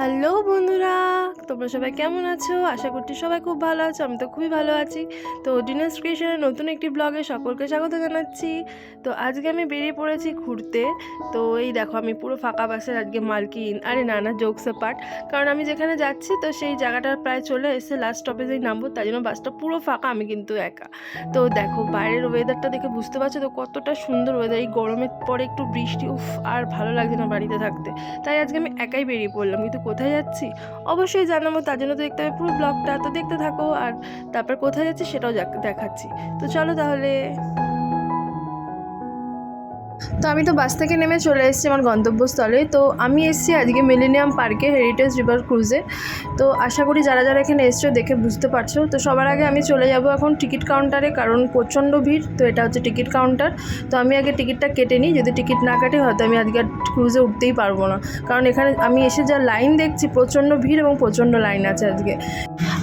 Hello বন্ধুরা, তোমরা সবাই কেমন আছো? আশা করছি সবাই খুব ভালো আছো, আমি তো খুবই ভালো আছি। তো ডিনার্স ক্রিয়েশনের নতুন একটি ব্লগে সকলকে স্বাগত জানাচ্ছি। তো আজকে আমি বেরিয়ে পড়েছি ঘুরতে। তো এই দেখো, আমি পুরো ফাঁকা বাসের আজকে মালকিন, আরে না না, জোকসে পার্ট কারণ আমি যেখানে যাচ্ছি, তো সেই জায়গাটা প্রায় চলে এসে লাস্ট স্টপেজেই নামবো তাই জন্য বাসটা পুরো ফাঁকা, আমি কিন্তু একা। তো দেখো, বাইরের ওয়েদারটা দেখে বুঝতে পারছ তো কতটা সুন্দর ওয়েদার এই গরমের পরে একটু বৃষ্টি, উফ, আর ভালো লাগছে না বাড়িতে থাকতে। তাই আজকে আমি একাই বেরিয়ে পড়লাম, কিন্তু কোথায় যাচ্ছি? অবশ্যই জানাব, তার জন্য তো দেখতে হবে পুরো ব্লগটা তো দেখতে থাকো। আর তারপর কোথায় যাচ্ছি সেটাও দেখাচ্ছি। তো চলো তাহলে। তো আমি তো বাস থেকে নেমে চলে এসেছি আমার গন্তব্যস্থলে। তো আমি এসেছি আজকে মিলেনিয়াম পার্কে হেরিটেজ রিভার ক্রুজে তো আশা করি যারা যারা এখানে এসছো দেখে বুঝতে পারছ। তো সবার আগে আমি চলে যাব এখন টিকিট কাউন্টারে, কারণ প্রচণ্ড ভিড়। তো এটা হচ্ছে টিকিট কাউন্টার। তো আমি আগে টিকিটটা কেটে নিই। যদি টিকিট না কাটে, হয়তো আমি আজকে ক্রুজে উঠতেই পারব না। কারণ এখানে আমি এসে যা লাইন দেখছি, প্রচণ্ড ভিড় এবং প্রচণ্ড লাইন আছে আজকে।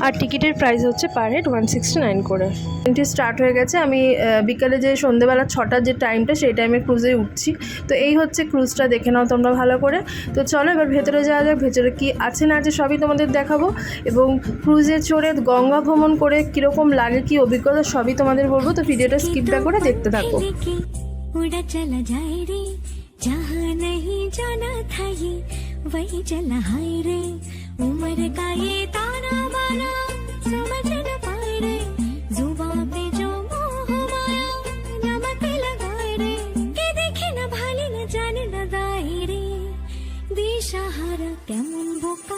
আর টিকিটের প্রাইস হচ্ছে per head one sixty nine করে। ট্রেনটি স্টার্ট হয়ে গেছে। আমি বিকালে যে সন্ধেবেলা ছটার যে টাইমটা সেই টাইমে ক্রুজে উঠছি তো এই হচ্ছে ক্রুজটা দেখে নাও তোমরা ভালো করে তো চলো এবার ভেতরে যাওয়া যাক ভেতরে কি আছে না আছে সবই তোমাদের দেখাবো এবং ক্রুজে চড়ে গঙ্গা ভ্রমণ করে কীরকম লাগে কি অভিজ্ঞতা সবই তোমাদের বলবো তো ভিডিওটা স্কিপ না করে দেখতে থাকো लेके उड़ा चला जाए रे जहाँ नहीं जाना था ये वही चला हाय रे দিশাহারা কেমন বোকা?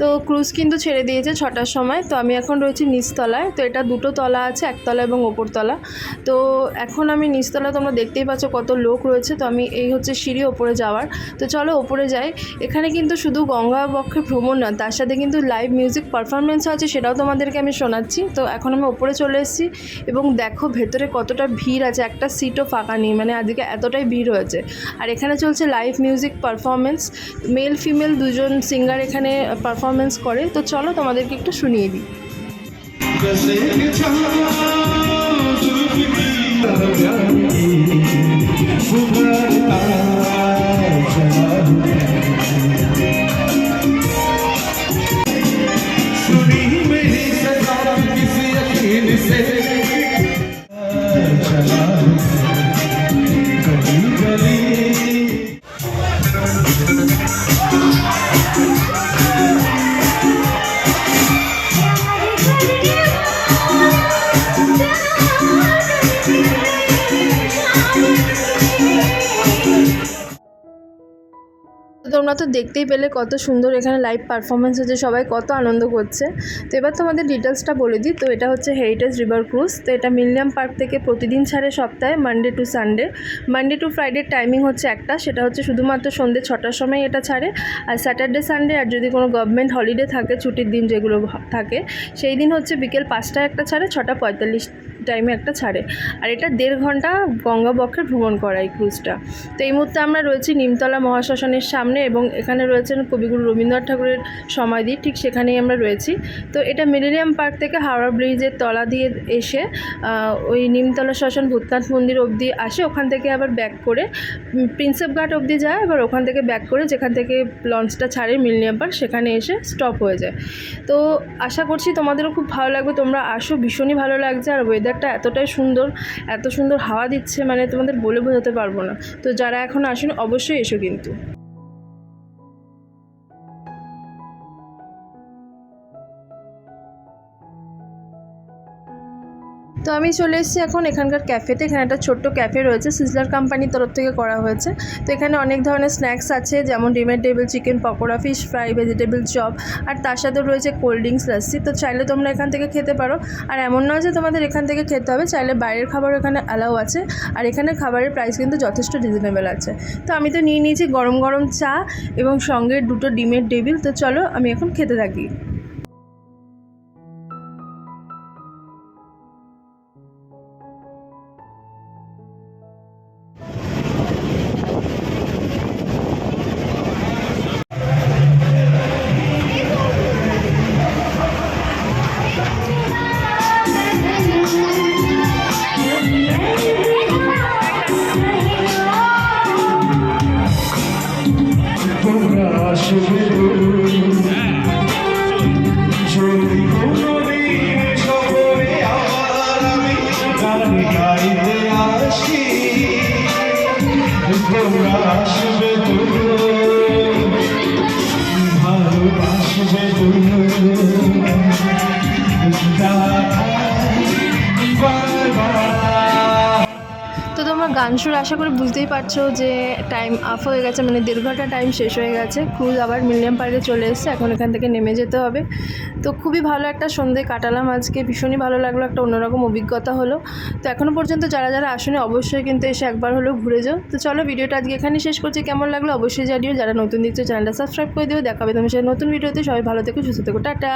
তো ক্রুজ কিন্তু ছেড়ে দিয়েছে ছটার সময়। তো আমি এখন রয়েছি নিচতলায়। তো এটা দুটো তলা আছে, একতলা এবং ওপরতলা। তো এখন আমি নিচতলা তোমরা দেখতেই পাচ্ছ কত লোক রয়েছে। তো আমি এই হচ্ছে সিঁড়ি ওপরে যাওয়ার। তো চলো ওপরে যাই। এখানে কিন্তু শুধু গঙ্গা বক্ষে ভ্রমণ না তার সাথে কিন্তু লাইভ মিউজিক পারফরমেন্স আছে, সেটাও তোমাদেরকে আমি শোনাচ্ছি। তো এখন আমি ওপরে চলে এসেছি এবং দেখো ভেতরে কতটা ভিড় আছে। একটা সিটও ফাঁকা নেই মানে আজকে এতটাই ভিড় হয়েছে। আর এখানে চলছে live music performance male female দুজন সিঙ্গার এখানে পারফরমেন্স করে তো চলো তোমাদেরকে একটু শুনিয়ে দিই सुनी मेरी सदा किसी यकीन से चला गली गली তোমরা তো দেখতেই পেলে কত সুন্দর এখানে লাইভ পারফরমেন্স হচ্ছে, সবাই কত আনন্দ করছে। তো এবার তোমাদের ডিটেলসটা বলে দিই। তো এটা হচ্ছে হেরিটেজ রিভার ক্রুজ তো এটা মিলিয়াম পার্ক থেকে প্রতিদিন ছাড়ে সপ্তাহে Monday to Sunday Monday to ফ্রাইডের timing হচ্ছে একটা, সেটা হচ্ছে শুধুমাত্র সন্ধ্যে ছটার সময় এটা ছাড়ে। আর স্যাটারডে সানডে আর যদি কোনো গভর্নমেন্ট হলিডে থাকে, ছুটির দিন যেগুলো থাকে, সেই দিন হচ্ছে বিকেল পাঁচটায় একটা ছাড়ে, ছটা পঁয়তাল্লিশ টাইমে একটা ছাড়ে। আর এটা দেড় ঘণ্টা গঙ্গাবক্ষে ভ্রমণ করা এই ক্রুজটা তো এই মুহূর্তে আমরা রয়েছি নিমতলা মহাশ্মশানের সামনে এবং এখানে রয়েছেন কবিগুরু রবীন্দ্রনাথ ঠাকুরের সমাধি, ঠিক সেখানেই আমরা রয়েছি। তো এটা মিলেনিয়াম পার্ক থেকে হাওড়া ব্রিজের তলা দিয়ে এসে ওই নিমতলা শ্মশান ভূতনাথ মন্দির অবধি আসে। ওখান থেকে আবার ব্যাক করে প্রিন্সেপ ঘাট অবধি যায় এবার ওখান থেকে ব্যাক করে যেখান থেকে লঞ্চটা ছাড়ে মিলেনিয়াম পার্ক সেখানে এসে স্টপ হয়ে যায়। তো আশা করছি তোমাদেরও খুব ভালো লাগবে। তোমরা আসো, ভীষণই ভালো লাগছে। আর ওয়েদারটা এতটাই সুন্দর, এত সুন্দর হাওয়া দিচ্ছে মানে তোমাদের বলে বোঝাতে পারব না। তো যারা এখন আসেন, অবশ্যই এসো কিন্তু। তো আমি চলে এসেছি এখন এখানকার ক্যাফেতে। এখানে একটা ছোট্ট ক্যাফে রয়েছে সিজলার কোম্পানির তরফ থেকে করা হয়েছে। তো এখানে অনেক ধরনের স্ন্যাক্স আছে, যেমন ডিমের table, chicken pakora fish fry vegetable chop আর তার সাথে রয়েছে কোল্ড ড্রিঙ্কস লাসি তো চাইলে তোমরা এখান থেকে খেতে পারো। আর এমন নয় যে তোমাদের এখান থেকে খেতে হবে, চাইলে বাইরের খাবার এখানে অ্যালাউ আছে। আর এখানে খাবারের প্রাইস কিন্তু যথেষ্ট রিজনেবল আছে। তো আমি তো নিয়ে নিয়েছি গরম গরম চা এবং সঙ্গে দুটো ডিমের টেবিল। তো চলো আমি এখন খেতে থাকি। You. গান সুর আশা করে বুঝতেই পারছ যে টাইম আপ হয়ে গেছে মানে দেড় ঘণ্টা টাইম শেষ হয়ে গেছে। ক্রুজ আবার মিলিয়াম পার্কে চলে এসেছে, এখন এখান থেকে নেমে যেতে হবে। তো খুবই ভালো একটা সন্ধে কাটালাম আজকে, ভীষণই ভালো লাগল, একটা অন্যরকম অভিজ্ঞতা হলো। তো এখনও পর্যন্ত যারা যারা আসেনি, অবশ্যই কিন্তু এসে একবার হলেও ঘুরে যাও। তো চলো, ভিডিওটা আজকে এখানেই শেষ করছি। কেমন লাগল অবশ্যই জানিও। যারা নতুন দেখছ, চ্যানেলটা সাবস্ক্রাইব করে দিও। দেখাবে তুমি সেই নতুন ভিডিওতে। সবাই ভালো থেকো, সুস্থ থেকো। টাটা!